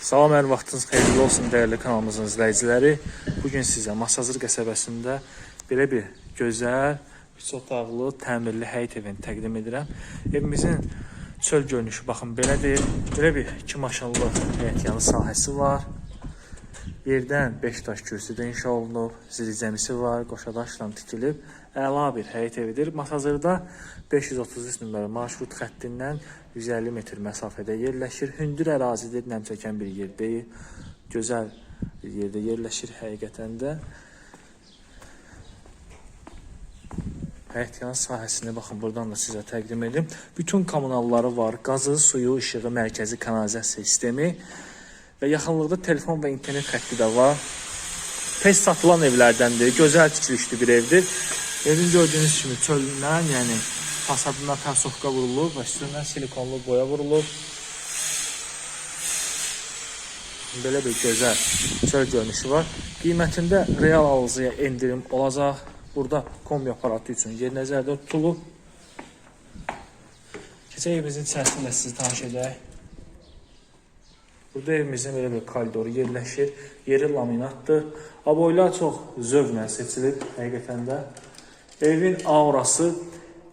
Salam, hər vaxtınız xeyirli olsun dəyərli kanalımızın izləyiciləri. Bu gün sizə Masazır qəsəbəsində belə bir gözəl, üç otaqlı, təmirli həyət evini təqdim edirəm. Evimizin çöl görünüşü baxın belədir. Belə bir iki maşınlı həyət yanı sahəsi var. Yerdən 5 daş kürsüdə inşa olunub, ziricəmisi var, qoşadaşla tikilib. Əla bir həyət evidir. Masazırda 533 nömrəli marşrut xəttindən 150 metr məsafədə yerləşir. Hündür ərazidir, nəm çəkən bir yer deyil. Gözəl bir yerdə yerləşir həqiqətən də. Həyət yanı sahəsini baxın buradan da sizə təqdim edim. Bütün kommunalları var. Qazı, suyu, işığı, mərkəzi kanalizasiya sistemi və yaxınlıqda telefon və internet xətti də var. Tez satılan evlərdəndir. Gözəl tikilişli bir evdir. Evin gördüyünüz kimi çölündən, yəni fasadına tarsovka vurulub və üstündən silikonlu boya vurulub. Belə bir gözəl çöl görünüşü var. Qiymətində real alıcıya endirim olacaq. Burada kombi aparatı üçün yer nəzərdə tutulub. Keçək evimizin içərisində sizi tanış edək. Burada evimizin belə bir koridoru yerləşir. Yeri laminatdır. Aboylar çox zövqlə seçilib həqiqətən də. Evin aurası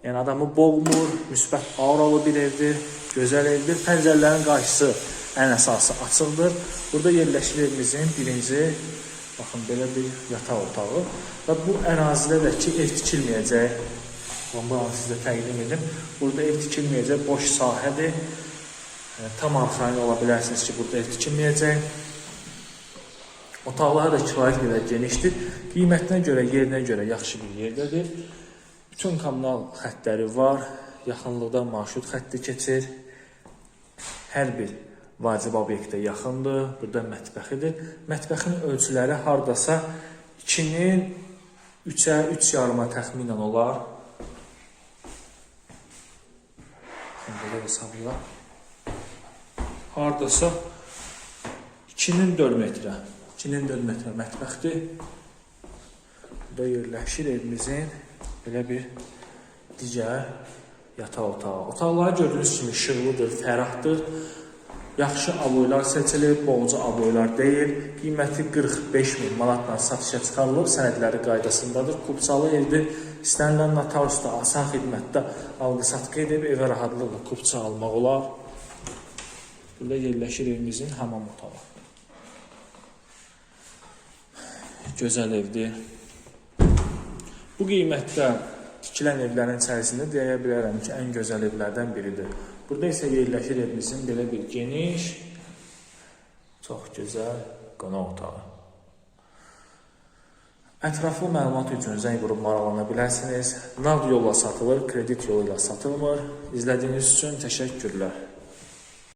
yəni adamı boğmur, müsbət auralı bir evdir, gözəl evdir. Pəncərələrin qarşısı ən əsası açıqdır. Burada yerləşir evimizin birinci baxın belə bir yataq otağı və bu ərazidə də ki ev tikilməyəcək. Bunu sizə təqdim edim. Burada ev tikilməyəcək, boş sahədir. Tam arxayın ola bilərsiniz ki, burada ev tikilməyəcək. Otaqları da kifayət qədər genişdir. Qiymətinə görə, yerinə görə yaxşı bir yerdədir. Bütün kommunal xəttləri var. Yaxınlıqda marşrut xətti keçir. Hər bir vacib obyektə yaxındır. Burada mətbəxidir. Mətbəxin ölçüləri hardasa 2-nin 3-ə 3 yarıma təxminən olar. Belə hesablayaq. Hardasa 2-nin 4 metrə. 2-nin 4 metrə mətbəxdir. Burada yerləşir evimizin belə bir digər yataq otağı. Otaqları gördüyünüz kimi işıqlıdır, fərahdır. Yaxşı aboylar seçilib, boğucu aboylar deyil. Qiyməti 45 min manatla satışa çıxarılıb, sənədləri qaydasındadır. Kupçalı evdir. İstənilən notariusda asan xidmətdə alqı-satqı edib evə rahatlıqla kupça almaq olar. Burada yerləşir evimizin hamam otağı. Gözəl evdir. Bu qiymətdə tikilən evlərin içərisində deyə bilərəm ki, ən gözəl evlərdən biridir. Burada isə yerləşir evimizin belə bir geniş, çox gözəl qonaq otağı. Ətraflı məlumat üçün zəng vurub maraqlana bilərsiniz. Nağd yolla satılır, kredit yolu ilə satılmır. İzlədiyiniz üçün təşəkkürlər.